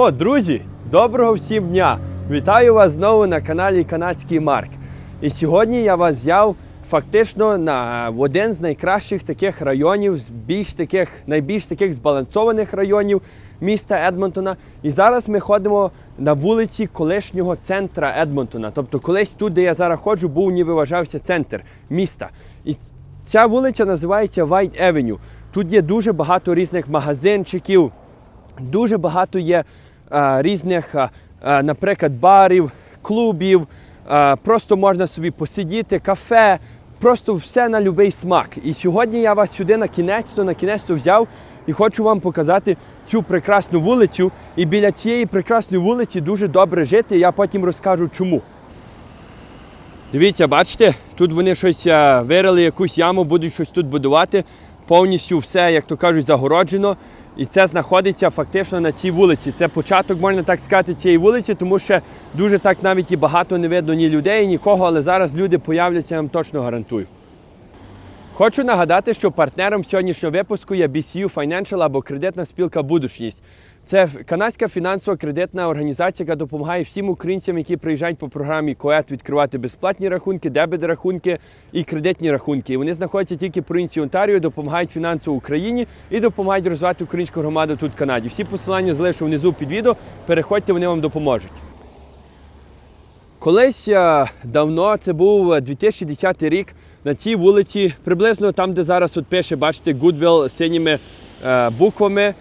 О, друзі, доброго всім дня! Вітаю вас знову на каналі Канадський Марк. І сьогодні я вас взяв фактично на в один з найкращих таких районів, з більш таких, найбільш таких збалансованих районів міста Едмонтона. І зараз ми ходимо на вулиці колишнього центра Едмонтона. Тобто, колись тут, де я зараз ходжу, був ніби вважався центр міста. І ця вулиця називається White Avenue. Тут є дуже багато різних магазинчиків, Дуже багато є е, різних, е, е, наприклад, барів, клубів. е, просто можна собі посидіти, кафе, просто все на будь-який смак. І сьогодні я вас сюди на кінець-то на кінець взяв і хочу вам показати цю прекрасну вулицю. І біля цієї прекрасної вулиці дуже добре жити. Я потім розкажу чому. Дивіться, бачите, тут вони щось е, вирили, якусь яму, будуть щось тут будувати. Повністю все, як то кажуть, загороджено. І це знаходиться фактично на цій вулиці. Це початок, можна так сказати, цієї вулиці, тому що дуже так навіть і багато не видно ні людей, нікого, але зараз люди появляться, я вам точно гарантую. Хочу нагадати, що партнером сьогоднішнього випуску є BCU Financial або кредитна спілка Будучність. Це канадська фінансова кредитна організація, яка допомагає всім українцям, які приїжджають по програмі КОЕТ, відкривати безплатні рахунки, дебет рахунки і кредитні рахунки. І вони знаходяться тільки в провінції Онтаріо, допомагають фінансово Україні і допомагають розвивати українську громаду тут в Канаді. Всі посилання залишу внизу під відео. Переходьте, вони вам допоможуть. Колись е, давно, це був е, 2010 рік, на цій вулиці, приблизно там, де зараз от пише, бачите, Goodwill синіми е, буквами.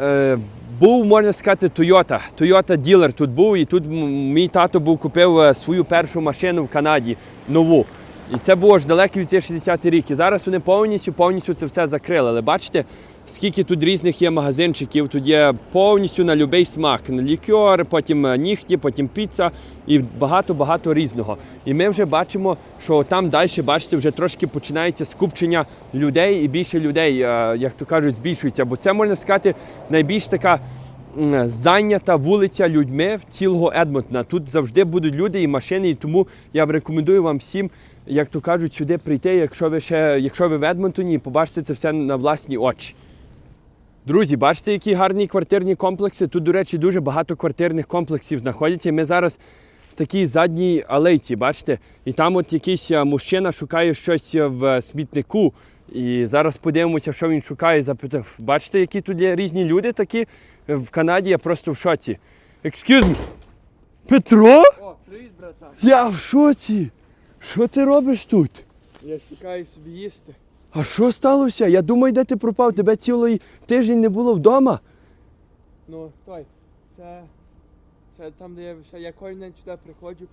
Е, був, можна сказати, Toyota. Toyota ділер тут був, і тут мій тато був купив е, свою першу машину в Канаді нову. І це було ж далеко від 60 ті рік. І зараз вони повністю повністю це все закрили. Але бачите, скільки тут різних є магазинчиків, тут є повністю на будь-який смак. Лікер, потім е, нігті, потім піца і багато-багато різного. І ми вже бачимо, що там далі, бачите, вже трошки починається скупчення людей і більше людей, е, як то кажуть, збільшується. Бо це можна сказати найбільш така зайнята вулиця людьми цілого Едмонтона. Тут завжди будуть люди і машини, і тому я рекомендую вам всім, як то кажуть, сюди прийти, якщо ви ще, якщо ви в Едмонтоні, побачите це все на власні очі. Друзі, бачите, які гарні квартирні комплекси. Тут, до речі, дуже багато квартирних комплексів знаходяться. Ми зараз в такій задній алейці, бачите, і там от якийсь е, мужчина шукає щось е, в смітнику. І зараз подивимося, що він шукає. Запитав. Бачите, які тут є різні люди такі Е, в Канаді, я просто в шоці. Excuse me. Петро? О, привіт, братан. Я в шоці. Що ти робиш тут? Я шукаю собі їсти. А що сталося? Я думаю, де ти пропав? Тебе цілий тиждень не було вдома. Ну, той, це, це там, де я, ще- я кожен день сюди приходжу,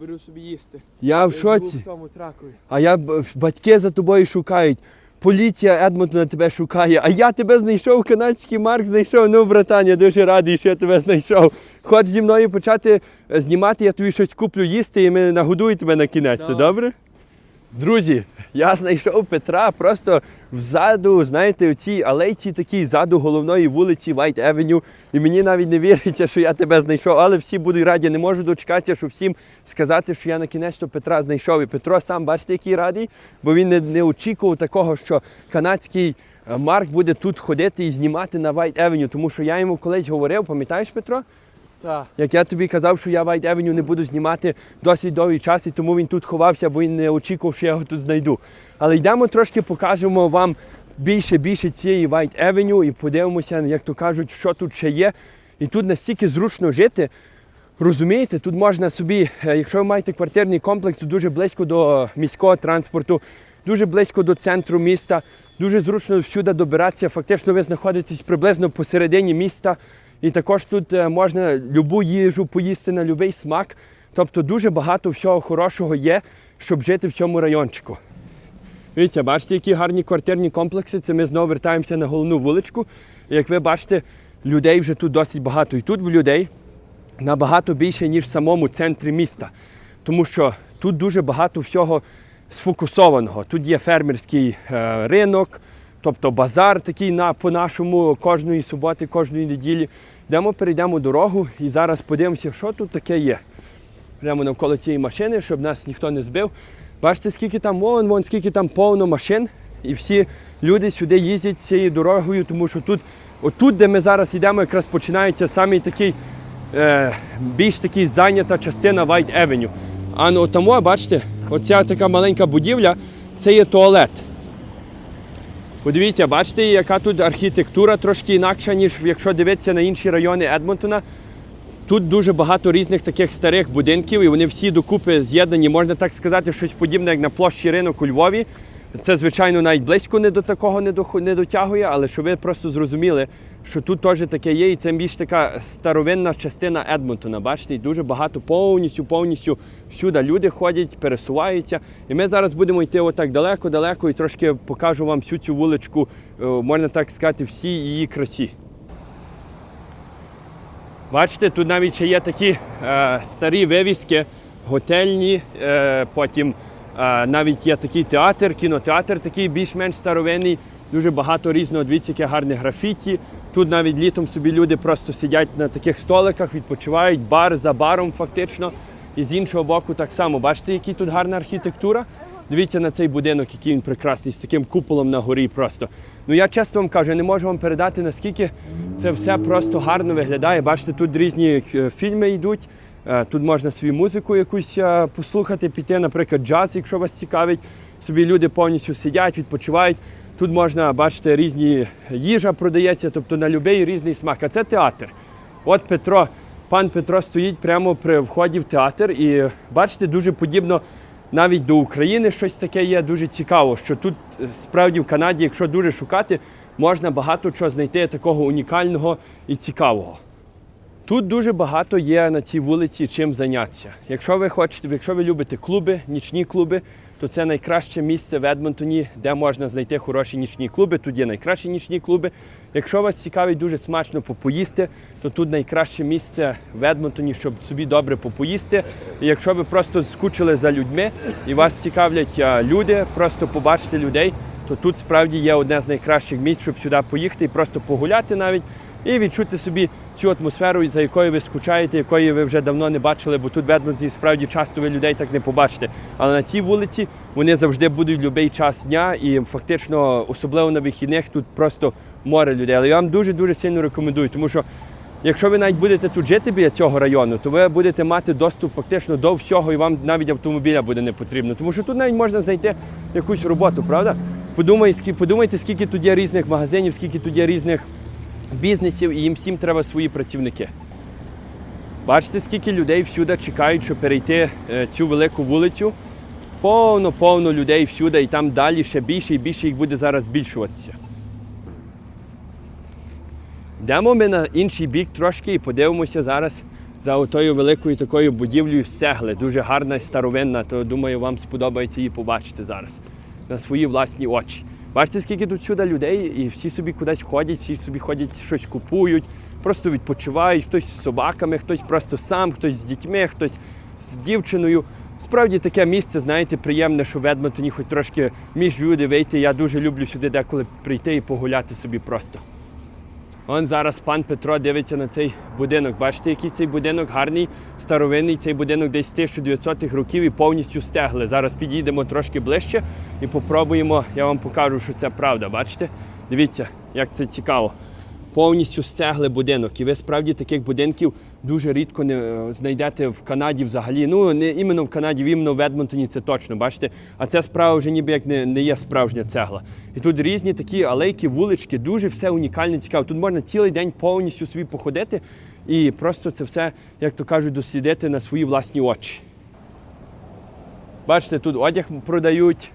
беру собі їсти. Я в Я шоці. в тому тракові. А я б- батьки за тобою шукають. Поліція Едмонтона тебе шукає, а я тебе знайшов, канадський марк знайшов. Ну, братан, я дуже радий, що я тебе знайшов. Хоч зі мною почати е, знімати, я тобі щось куплю їсти і ми нагодую тебе на кінець. Це Давай. добре? Друзі, я знайшов Петра просто взаду, знаєте, у цій алейці такій ззаду головної вулиці White Avenue. І мені навіть не віриться, що я тебе знайшов, але всі будуть раді. Не можу дочекатися, щоб всім сказати, що я на кінець Петра знайшов. І Петро сам, бачите, який радий, бо він не, не очікував такого, що канадський е, Марк буде тут ходити і знімати на White Avenue. Тому що я йому колись говорив, пам'ятаєш, Петро? Як я тобі казав, що я White Avenue не буду знімати досить довгий час, і тому він тут ховався, бо він не очікував, що я його тут знайду. Але йдемо трошки покажемо вам більше більше цієї White Avenue і подивимося, як то кажуть, що тут ще є. І тут настільки зручно жити. Розумієте, тут можна собі, е, якщо ви маєте квартирний комплекс, то дуже близько до міського транспорту, дуже близько до центру міста, дуже зручно всюди добиратися. Фактично ви знаходитесь приблизно посередині міста. І також тут е, можна любу їжу поїсти на будь-який смак. Тобто дуже багато всього хорошого є, щоб жити в цьому райончику. Дивіться, бачите, які гарні квартирні комплекси. Це ми знову вертаємося на головну вуличку. Як ви бачите, людей вже тут досить багато. І тут в людей набагато більше, ніж в самому центрі міста. Тому що тут дуже багато всього сфокусованого. Тут є фермерський е, ринок, тобто базар такий на, по-нашому кожної суботи, кожної неділі. Йдемо, перейдемо дорогу і зараз подивимося, що тут таке є. Прямо навколо цієї машини, щоб нас ніхто не збив. Бачите, скільки там вон, вон, скільки там повно машин. І всі люди сюди їздять цією дорогою, тому що тут Отут, де ми зараз йдемо, якраз починається самий такий е, більш такий зайнята частина White Avenue. А ну тому, бачите, оця така маленька будівля це є туалет. Подивіться, бачите, яка тут архітектура трошки інакша, ніж якщо дивитися на інші райони Едмонтона. Тут дуже багато різних таких старих будинків, і вони всі докупи з'єднані, можна так сказати, щось подібне, як на площі ринок у Львові. Це, звичайно, навіть близько не до такого не, дотягує, але щоб ви просто зрозуміли, що тут теж таке є, і це більш така старовинна частина Едмонтона. Бачите, і дуже багато повністю, повністю всюди люди ходять, пересуваються. І ми зараз будемо йти отак далеко-далеко і трошки покажу вам всю цю вуличку, е, можна так сказати, всі її красі. Бачите, тут навіть ще є такі е, старі вивіски, готельні, е, потім е, навіть є такий театр, кінотеатр, такий більш-менш старовинний, дуже багато різного, дивіться, яке гарне графіті. Тут навіть літом собі люди просто сидять на таких столиках, відпочивають, бар за баром фактично. І з іншого боку так само, бачите, який тут гарна архітектура. Дивіться на цей будинок, який він прекрасний, з таким куполом на горі просто. Ну я чесно вам кажу, я не можу вам передати, наскільки це все просто гарно виглядає. Бачите, тут різні е, фільми йдуть. Е, Тут можна свою музику якусь е, послухати, піти, наприклад, джаз, якщо вас цікавить. Собі люди повністю сидять, відпочивають. Тут можна бачити різні їжа продається, тобто на будь-який різний смак. А це театр. От Петро, пан Петро стоїть прямо при вході в театр, і бачите, дуже подібно навіть до України щось таке є дуже цікаво, що тут е, справді в Канаді, якщо дуже шукати, можна багато чого знайти такого унікального і цікавого. Тут дуже багато є на цій вулиці чим зайнятися. Якщо ви хочете, якщо ви любите клуби, нічні клуби, то це найкраще місце в Едмонтоні, де можна знайти хороші нічні клуби. Тут є найкращі нічні клуби. Якщо вас цікавить дуже смачно попоїсти, то тут найкраще місце в Едмонтоні, щоб собі добре попоїсти. І якщо ви просто скучили за людьми і вас цікавлять люди, просто побачити людей, то тут справді є одне з найкращих місць, щоб сюди поїхати і просто погуляти навіть і відчути собі цю атмосферу, за якою ви скучаєте, якої ви вже давно не бачили, бо тут в справді часто ви людей так не побачите. Але на цій вулиці вони завжди будуть в будь-який час дня і фактично, особливо на вихідних, тут просто море людей. Але я вам дуже дуже сильно рекомендую, тому що. Якщо ви навіть будете тут жити біля цього району, то ви будете мати доступ фактично до всього, і вам навіть автомобіля буде не потрібно. Тому що тут навіть можна знайти якусь роботу, правда? Подумайте, подумайте, скільки тут є різних магазинів, скільки тут є різних бізнесів, і їм всім треба свої працівники. Бачите, скільки людей всюди чекають, щоб перейти е, цю велику вулицю. Повно, повно людей всюди, і там далі ще більше і більше їх буде зараз збільшуватися. Йдемо ми на інший бік трошки і подивимося зараз за отою великою такою будівлею з цегли. Дуже гарна старовинна, то думаю, вам сподобається її побачити зараз на свої власні очі. Бачите, скільки тут сюди людей, і всі собі кудись ходять, всі собі ходять, щось купують, просто відпочивають, хтось з собаками, хтось просто сам, хтось з дітьми, хтось з дівчиною. Справді таке місце, знаєте, приємне, що в Едмонтоні хоч трошки між люди вийти. Я дуже люблю сюди деколи прийти і погуляти собі просто. Он зараз пан Петро дивиться на цей будинок. Бачите, який цей будинок гарний, старовинний. Цей будинок десь з 1900-х років і повністю стегли. Зараз підійдемо трошки ближче і попробуємо. Я вам покажу, що це правда. Бачите? Дивіться, як це цікаво. Повністю стегли будинок. І ви справді таких будинків дуже рідко не е, знайдете в Канаді взагалі. Ну, не іменно в Канаді, іменно в Едмонтоні це точно, бачите. А ця справа вже ніби як не, не є справжня цегла. І тут різні такі алейки, вулички, дуже все унікальне, цікаво. Тут можна цілий день повністю собі походити і просто це все, як то кажуть, дослідити на свої власні очі. Бачите, тут одяг продають.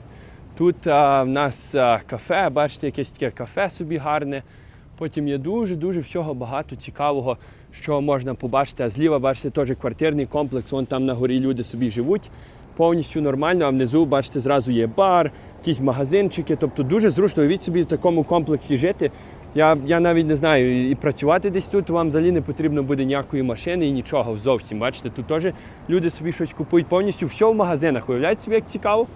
Тут а, в нас а, кафе, бачите, якесь таке кафе собі гарне. Потім є дуже-дуже всього багато цікавого, що можна побачити. А зліва, бачите, теж квартирний комплекс, вон там на горі люди собі живуть. Повністю нормально, а внизу, бачите, зразу є бар, якісь магазинчики. Тобто дуже зручно від собі в такому комплексі жити. Я, я навіть не знаю, і- працювати десь тут вам взагалі не потрібно буде ніякої машини і нічого зовсім. Бачите, тут теж люди собі щось купують повністю все в магазинах. Уявляєте собі, як цікаво?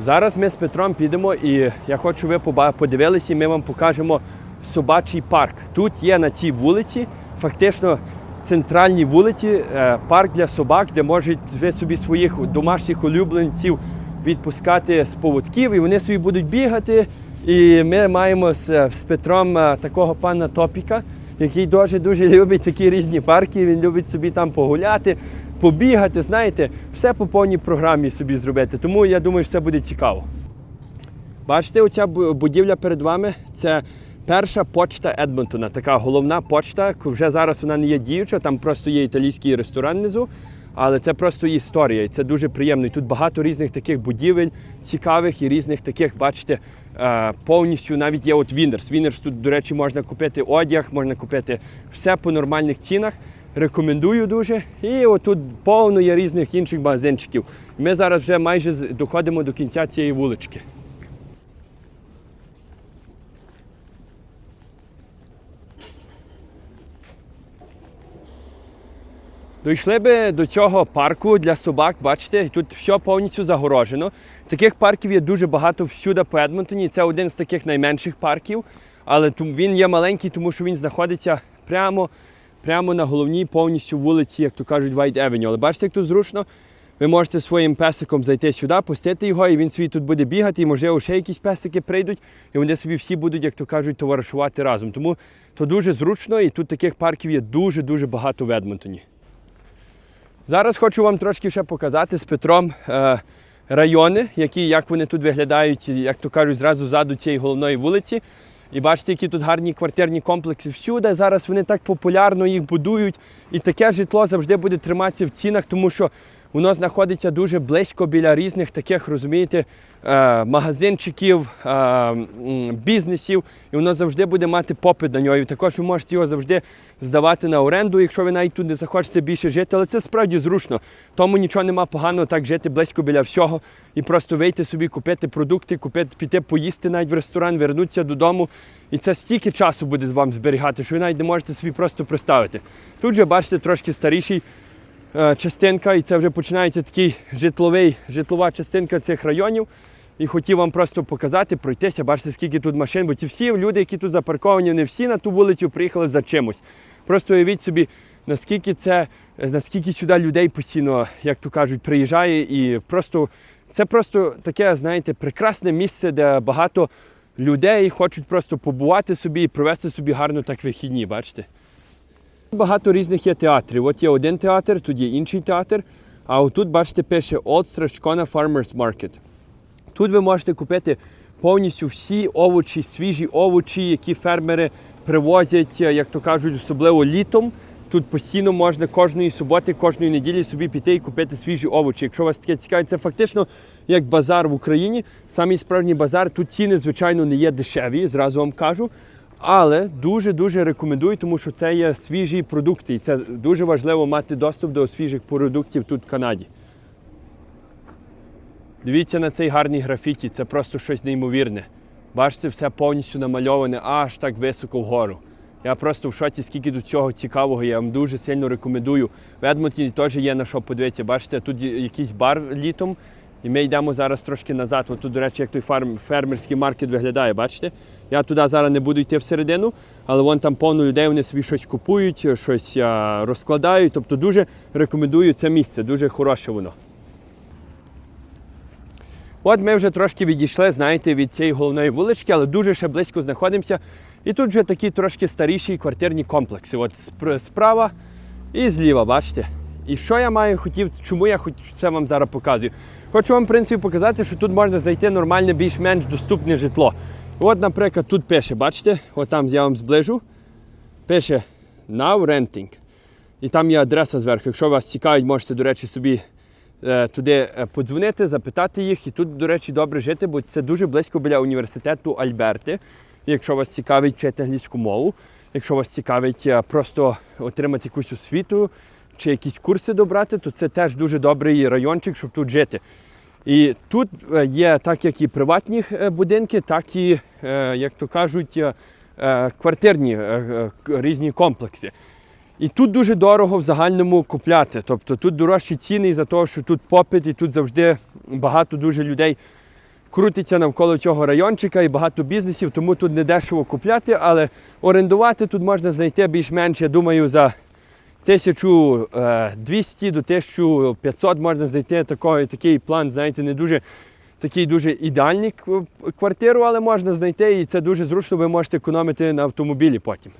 Зараз ми з Петром підемо і я хочу, ви подивилися, і ми вам покажемо собачий парк. Тут є на цій вулиці, фактично центральній вулиці, е, парк для собак, де можуть ви собі своїх домашніх улюбленців відпускати з поводків, і вони собі будуть бігати, І ми маємо з, з Петром е, такого пана Топіка, який дуже дуже любить такі різні парки. Він любить собі там погуляти, побігати, знаєте, все по повній програмі собі зробити. Тому я думаю, що це буде цікаво. Бачите, оця будівля перед вами це перша почта Едмонтона, така головна почта. Вже зараз вона не є діюча, там просто є італійський ресторан внизу. Але це просто історія, і це дуже приємно. І тут багато різних таких будівель цікавих і різних таких, бачите, е, повністю навіть є от Вінерс. Вінерс тут, до речі, можна купити одяг, можна купити все по нормальних цінах. Рекомендую дуже. І отут повно є різних інших магазинчиків. Ми зараз вже майже доходимо до кінця цієї вулички. Дійшли би до цього парку для собак, бачите, тут все повністю загорожено. Таких парків є дуже багато всюди по Едмонтоні. Це один з таких найменших парків, але він є маленький, тому що він знаходиться прямо, прямо на головній повністю вулиці, як то кажуть, White Avenue. Але бачите, як тут зручно. Ви можете своїм песиком зайти сюди, пустити його, і він собі тут буде бігати, і можливо ще якісь песики прийдуть, і вони собі всі будуть, як то кажуть, товаришувати разом. Тому то дуже зручно, і тут таких парків є дуже-дуже багато в Едмонтоні. Зараз хочу вам трошки ще показати з Петром е, райони, які, як вони тут виглядають, як то кажуть, зразу ззаду цієї головної вулиці. І бачите, які тут гарні квартирні комплекси всюди. Зараз вони так популярно їх будують. І таке житло завжди буде триматися в цінах, тому що воно знаходиться дуже близько біля різних таких, розумієте, е, магазинчиків, е, бізнесів, і воно завжди буде мати попит на нього. І також ви можете його завжди здавати на оренду, якщо ви навіть тут не захочете більше жити. Але це справді зручно. Тому нічого нема поганого так жити близько біля всього і просто вийти собі, купити продукти, купити, піти поїсти навіть в ресторан, вернутися додому. І це стільки часу буде з вам зберігати, що ви навіть не можете собі просто представити. Тут же бачите трошки старіший частинка, і це вже починається такий житловий, житлова частинка цих районів. І хотів вам просто показати, пройтися, бачите, скільки тут машин, бо ці всі люди, які тут запарковані, не всі на ту вулицю приїхали за чимось. Просто уявіть собі, наскільки це, наскільки сюди людей постійно, як то кажуть, приїжджає, і просто це просто таке, знаєте, прекрасне місце, де багато людей хочуть просто побувати собі і провести собі гарно так вихідні, бачите? Багато різних є театрів. От є один театр, тут є інший театр. А отут, бачите, пише Old Strachkona Farmers Market. Тут ви можете купити повністю всі овочі, свіжі овочі, які фермери привозять, е, як то кажуть, особливо літом. Тут постійно можна кожної суботи, кожної неділі собі піти і купити свіжі овочі. Якщо вас таке цікавить, це фактично як базар в Україні. Самий справжній базар. Тут ціни, звичайно, не є дешеві, зразу вам кажу. Але дуже-дуже рекомендую, тому що це є свіжі продукти. І це дуже важливо мати доступ до свіжих продуктів тут в Канаді. Дивіться на цей гарний графіті, це просто щось неймовірне. Бачите, все повністю намальоване аж так високо вгору. Я просто в шоці, скільки тут цього цікавого. Я вам дуже сильно рекомендую. В Едмонтоні теж є на що подивитися. Бачите, тут якийсь бар літом. І ми йдемо зараз трошки назад. От тут, до речі, як той фарм, фермерський маркет виглядає, бачите? Я туди зараз не буду йти всередину, але вон там повно людей, вони собі щось купують, щось а, розкладають. Тобто дуже рекомендую це місце, дуже хороше воно. От ми вже трошки відійшли, знаєте, від цієї головної вулички, але дуже ще близько знаходимося. І тут вже такі трошки старіші квартирні комплекси. От справа і зліва, бачите? І що я маю хотів, чому я це вам зараз показую? Хочу вам, в принципі, показати, що тут можна знайти нормальне, більш-менш доступне житло. От, наприклад, тут пише, бачите, от там я вам зближу, пише Now Renting. І там є адреса зверху. Якщо вас цікавить, можете, до речі, собі е, туди е, подзвонити, запитати їх. І тут, до речі, добре жити, бо це дуже близько біля університету Альберти. Якщо вас цікавить вчити англійську мову, якщо вас цікавить е, просто отримати якусь освіту чи якісь курси добрати, то це теж дуже добрий райончик, щоб тут жити. І тут е, є так, як і приватні е, будинки, так і, е, як то кажуть, квартирні різні комплекси. І тут дуже дорого в загальному купляти. Тобто тут дорожчі ціни за того, що тут попит, і тут завжди багато дуже людей крутиться навколо цього райончика і багато бізнесів, тому тут не дешево купляти, але орендувати тут можна знайти більш-менш, я думаю, за 1200 до 1500 можна знайти такий, такий план, знаєте, не дуже такий дуже ідеальний квартиру, але можна знайти, і це дуже зручно, ви можете економити на автомобілі потім.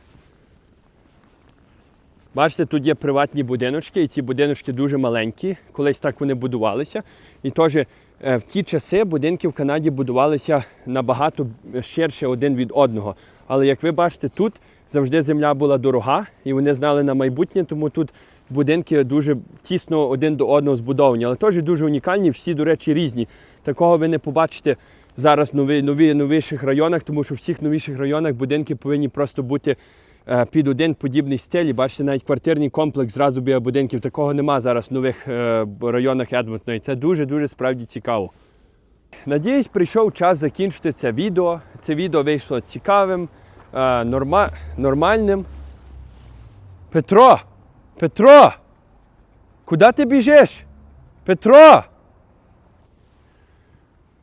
Бачите, тут є приватні будиночки, і ці будиночки дуже маленькі. Колись так вони будувалися. І теж е, в ті часи будинки в Канаді будувалися набагато ширше один від одного. Але як ви бачите, тут завжди земля була дорога, і вони знали на майбутнє, тому тут будинки дуже тісно один до одного збудовані, але теж дуже унікальні, всі, до речі, різні. Такого ви не побачите зараз в нові, нові, новіших районах, тому що в всіх новіших районах будинки повинні просто бути е, під один подібний стиль. І Бачите, навіть квартирний комплекс зразу біля будинків. Такого нема зараз в нових е, районах Едмонтона. Це дуже-дуже справді цікаво. Надіюсь, прийшов час закінчити це відео. Це відео вийшло цікавим, е, норма, нормальним. Петро! Петро! Куди ти біжиш? Петро!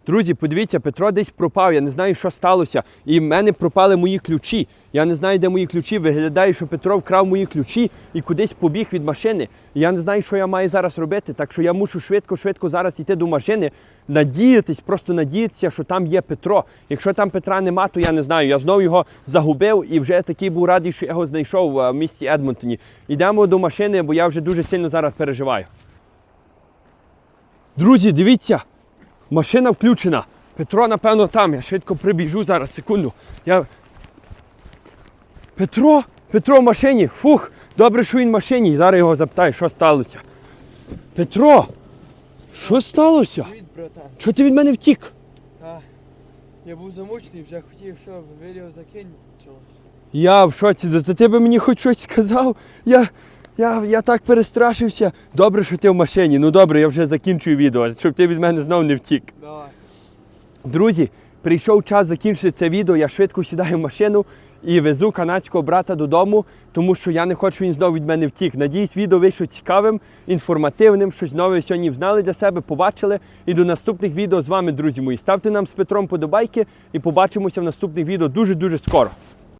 Друзі, подивіться, Петро десь пропав. Я не знаю, що сталося. І в мене пропали мої ключі. Я не знаю, де мої ключі. Виглядає, що Петро вкрав мої ключі і кудись побіг від машини. І я не знаю, що я маю зараз робити. Так що я мушу швидко-швидко зараз йти до машини, надіятись, просто надіятися, що там є Петро. Якщо там Петра нема, то я не знаю. Я знову його загубив і вже такий був радий, що я його знайшов е, в місті Едмонтоні. Йдемо до машини, бо я вже дуже сильно зараз переживаю. Друзі, дивіться, машина включена. Петро, напевно, там. Я швидко прибіжу зараз, секунду. Я... Петро? Петро в машині. Фух, добре, що він в машині. Зараз його запитаю, що сталося. Петро, що сталося? Привіт, братан. Чого ти від мене втік? Та, я був замучений, вже хотів, щоб відео закінчилось. Я в шоці, та ти би мені хоч щось сказав. Я, я, я так перестрашився. Добре, що ти в машині. Ну добре, я вже закінчую відео, щоб ти від мене знов не втік. Давай. Друзі, прийшов час закінчити це відео. Я швидко сідаю в машину і везу канадського брата додому, тому що я не хочу, він знову від мене втік. Надіюсь, відео вийшло цікавим, інформативним, щось нове сьогодні взнали для себе, побачили. І до наступних відео з вами, друзі мої. Ставте нам з Петром подобайки і побачимося в наступних відео дуже-дуже скоро.